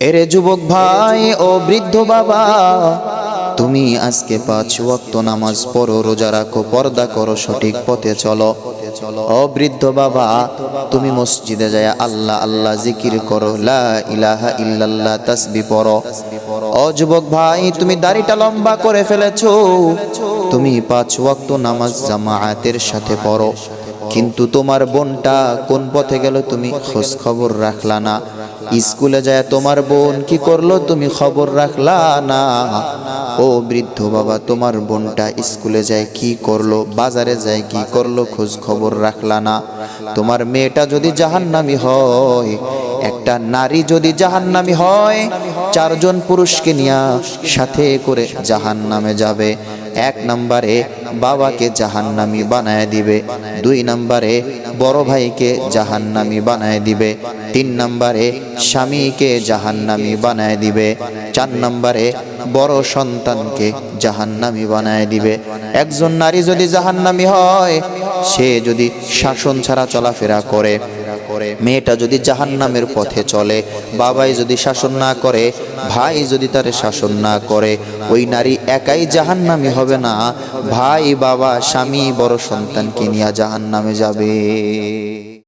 এরে যুবক ভাই ও বৃদ্ধ বাবা, তুমি আজকে পাঁচ ওয়াক্ত নামাজ পড়ো, রোজা রাখো, পর্দা করো, সঠিক পথে চলো। ও বৃদ্ধ বাবা, তুমি মসজিদে যায় আল্লাহ আল্লাহ জিকির করো, লা ইলাহা ইল্লাল্লাহ তাসবি পড়ো। ও যুবক ভাই, তুমি দাড়িটা লম্বা করে ফেলেছো, তুমি পাঁচ ওয়াক্ত নামাজ জামায়াতের সাথে পড়ো। কিন্তু তোমার বোনটা কোন পথে গেল তুমি খোঁজ খবর রাখলা না। স্কুলে যায় তোমার বোন কি করল? তুমি খবর রাখলা না? ও বৃদ্ধ বাবা, তোমার বোনটা স্কুলে যায় কি করল? বাজারে যায় কি করল? খোঁজ খবর রাখলা না? তোমার মেয়েটা যদি জাহান্নামি হয়, একটা নারী যদি জাহান্নামি হয়, চারজন পুরুষকে নিয়ে সাথে করে জাহান্নামে যাবে। এক নম্বরে বাবাকে জাহান্নামি বানায় দিবে, দুই নম্বরে বড় ভাইকে জাহান্নামি বানায় দিবে, তিন নম্বরে স্বামীকে জাহান্নামি বানায় দিবে, চার নম্বরে বড় সন্তানকে জাহান্নামি বানায় দিবে। একজন নারী যদি জাহান্নামি হয়, সে যদি শাসন ছাড়া চলাফেরা করে মেয়েটা যদি জাহান্নামের পথে চলে, বাবাই যদি শাসন না করে, ভাই যদি তার শাসন না করে, ওই নারী একাই জাহান্নামি হবে না। ভাই, বাবা, স্বামী, বড় সন্তানকে নিয়ে জাহান্নামে যাবে।